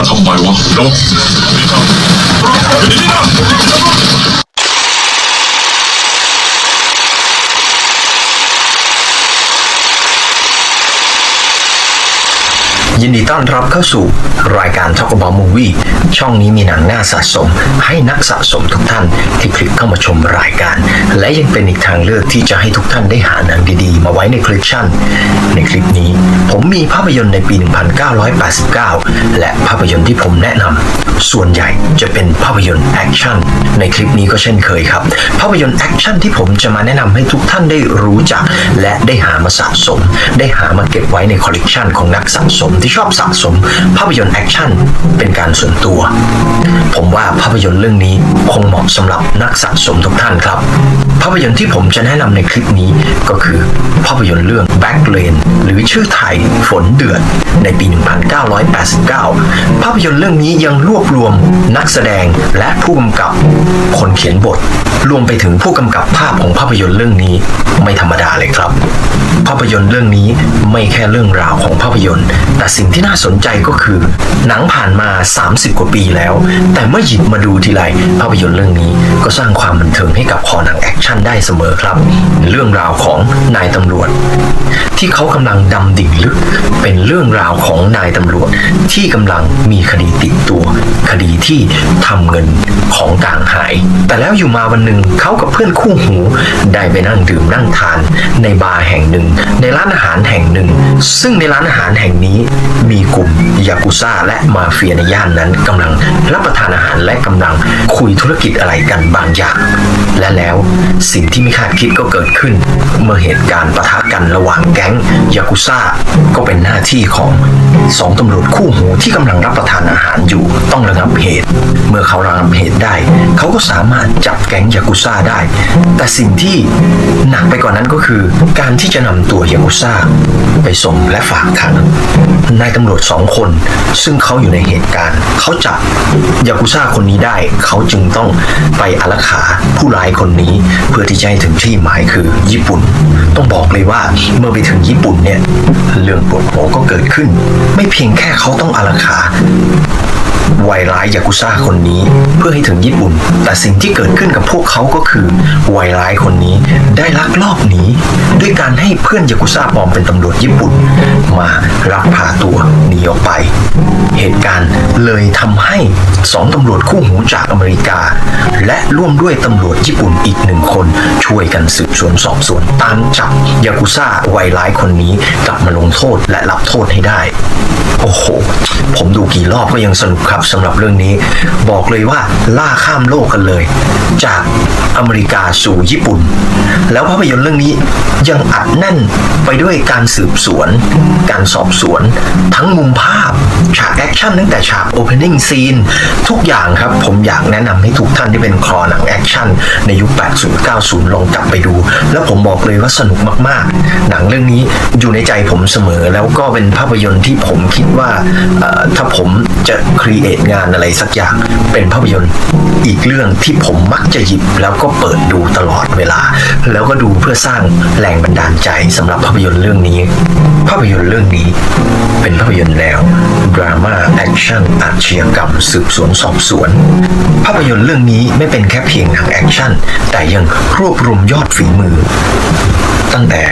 มาทำไมวะโดี๋ยวนี่นะยินดีต้อนรับเข้าสู่ รายการ Talk About Movie ช่องนี้มีหนังน่าสะสม ให้นักสะสมทุกท่านที่คลิกเข้ามาชมรายการ และยังเป็นอีกทางเลือกที่จะให้ทุกท่านได้หาหนังดีๆ มาไว้ในคลิปชั่น ในคลิปนี้ผมมีภาพยนตร์ในปี 1989 และภาพยนตร์ที่ผมแนะนำส่วนใหญ่จะเป็นภาพยนตร์แอคชั่นในคลิปนี้ก็เช่นเคยครับ ภาพยนตร์แอคชั่นที่ผมจะมาแนะนำให้ทุกท่านได้รู้จัก และได้หามาสะสม ได้หามาเก็บไว้ในคอลเลกชันของนักสะสมที่ชอบสะสม ภาพยนตร์แอคชั่นเป็นการส่วนตัว ผมว่าภาพยนตร์เรื่องนี้คงเหมาะสำหรับนักสะสมทุกท่านครับ ภาพยนตร์ที่ผมจะแนะนำในคลิปนี้ก็คือภาพยนตร์เรื่อง Back Lane หรือชื่อไทยฝนเดือด ในปี 1989 ภาพยนตร์เรื่องนี้ยังรวบรวมนักแสดงและผู้กำกับคนเขียนบท รวมไปถึงผู้กำกับภาพของภาพยนตร์เรื่องนี้ไม่ธรรมดาเลยครับ ภาพยนตร์เรื่องนี้ไม่แค่เรื่องราวของภาพยนตร์ แต่สิ่งที่น่าสนใจก็คือ หนังผ่านมา 30 กว่าปีแล้ว แต่เมื่อหยิบมาดูทีไรภาพยนตร์เรื่องนี้ก็สร้างความบันเทิงให้กับคอหนังแอคชั่นได้เสมอครับ เรื่องราวของนายตำรวจ ที่เขากำลังดำดิ่งลึก เป็นเรื่องราวของนายตำรวจ ที่กำลังมีคดีติดตัว คดีที่ทำเงินของกลางหาย แต่แล้วอยู่มาวันหนึ่งเขากับเพื่อนคู่หู ได้ไปนั่งดื่มนั่งทานในบาร์แห่งหนึ่งในร้านอาหารแห่งหนึ่ง ซึ่งในร้านอาหารแห่งนี้มีกลุ่มยากุซ่าและมาเฟียในย่านนั้นกำลังรับประทานอาหารและกำลังคุยธุรกิจอะไรกันบางอย่าง และแล้วสิ่งที่ไม่คาดคิดก็เกิดขึ้น เมื่อเหตุการณ์ปะทะกันระหว่างแก๊งยากุซ่าก็เป็นหน้าที่ของสองตำรวจคู่หูที่กำลังรับประทานอาหารอยู่ต้องระงับเหตุ เมื่อเขาระงับเหตุได้ เขาก็สามารถจับแก๊งยากุซ่าได้ แต่สิ่งที่หนักไปกว่านั้นก็คือการที่จะนำตัวยากุซ่า ไปส่งและฝากขังนายตำรวจสองคน ซึ่งเขาอยู่ในเหตุการณ์ เขาจับยากุซ่าคนนี้ได้ เขาจึงต้องไปอารักขาผู้ร้ายคนนี้ เพื่อที่จะให้ถึงที่หมายคือญี่ปุ่น ต้องบอกเลยว่าเมื่อไปถึงญี่ปุ่นเนี่ยเรื่องปวดหัวก็เกิดขึ้น ไม่เพียงแค่เขาต้องอารักขา วัยร้ายยากุซ่าคนนี้ เพื่อให้ถึงญี่ปุ่น แต่สิ่งที่เกิดขึ้นกับพวกเขาก็คือวัยร้ายคนนี้ได้ลักลอบหนีด้วยการให้เพื่อนยากุซ่าปลอมเป็นตำรวจญี่ปุ่น มารับพาตัวหนีออกไป เหตุการณ์เลยทำให้สองตำรวจคู่หูจากอเมริกา และร่วมด้วยตำรวจญี่ปุ่นอีกหนึ่งคน ช่วยกันสืบสวนสอบสวนตามจับยากุซ่าวัยร้ายคนนี้กลับมาลงโทษและรับโทษให้ได้ โอ้โห ผมดูกี่รอบก็ยังสนุกครับสำหรับเรื่องนี้ บอกเลยว่าล่าข้ามโลกกันเลย จาก อเมริกาสู่ญี่ปุ่น แล้วภาพยนตร์เรื่องนี้ยังอัดแน่นไปด้วยการสืบสวน การสอบสวน ทั้งมุมภาพ ฉากแอคชั่นตั้งแต่ฉากโอเพนนิ่งซีนทุกอย่างครับ ผมอยากแนะนำให้ทุกท่านที่เป็นคอหนังแอคชั่นในยุค 80 90 ลองกลับไปดู แล้วผมบอกเลยว่าสนุกมากๆ หนังเรื่องนี้อยู่ในใจผมเสมอ แล้วก็เป็นภาพยนตร์ที่ผมคิดว่าถ้าผมจะครีเอทงานอะไรสักอย่างเป็นภาพยนตร์อีกเรื่องที่ผมมักจะหยิบแล้วก็เปิดดูตลอดเวลา แล้วก็ดูเพื่อสร้างแรงบันดาลใจสำหรับภาพยนตร์เรื่องนี้ ภาพยนตร์เรื่องนี้ เป็นภาพยนตร์แนวดราม่าแอคชั่นอาชญากรรมสืบสวนสอบสวน ภาพยนตร์เรื่องนี้ไม่เป็นแค่เพียงหนังแอคชั่น แต่ยังรวบรวมยอดฝีมือ ตั้งแต่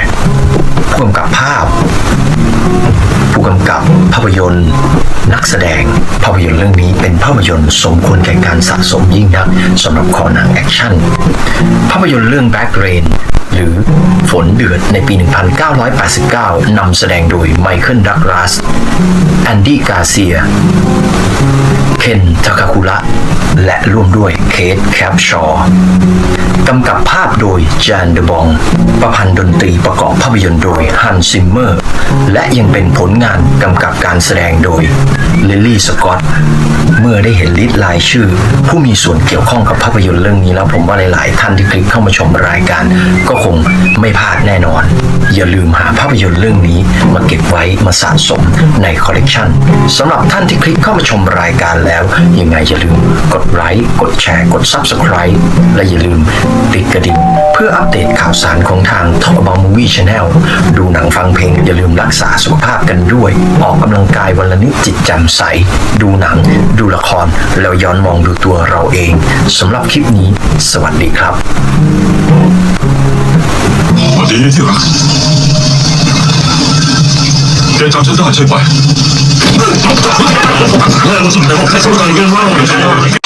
ผู้กำกับภาพ ผู้กำกับภาพยนตร์ นักแสดง ภาพยนตร์เรื่องนี้เป็นภาพยนตร์สมควรแก่การสะสมยิ่งนักสำหรับคอหนังแอคชั่น ภาพยนตร์เรื่อง Back Rain หรือฝนเดือดในปี 1989 นำแสดงโดยไมเคิลดักลาสแอนดี้กาเซีย คนทาคาคุระ และร่วมด้วยเคทแคปชอร์กำกับภาพโดยจานเดบอง ประพันธ์ดนตรีประกอบภาพยนตร์โดยฮันซิมเมอร์ และยังเป็นผลงานกำกับการแสดงโดยลิลลี่สกอต เมื่อได้เห็นลิสต์รายชื่อ ผู้มีส่วนเกี่ยวข้องกับภาพยนตร์เรื่องนี้แล้วผมว่าหลาย ๆ ท่านที่คลิกเข้ามาชมรายการ ก็คงไม่พลาดแน่นอน อย่าลืมหาภาพยนตร์เรื่องนี้ มาเก็บไว้มาสะสมในคอลเลกชันสำหรับท่านที่คลิกเข้ามาชมรายการแล้ว ยังไงอย่าลืมกดไลค์กดแชร์กด Subscribe และอย่าลืมติดกระดิ่ง เพื่ออัปเดตข่าวสารของทาง Top About Movie Channel ดูหนังฟังเพลงอย่าลืมรักษาสุขภาพกันด้วย ออกกำลังกายวันละนิดจิตแจ่มใส ดูหนัง ดูละคร แล้วย้อนมองดูตัวเราเองสำหรับคลิปนี้ สวัสดีครับสวัสดีที่รักแกจำฉันได้ใช่ไหม 네, 무슨 내가 패스로 당기는 사람을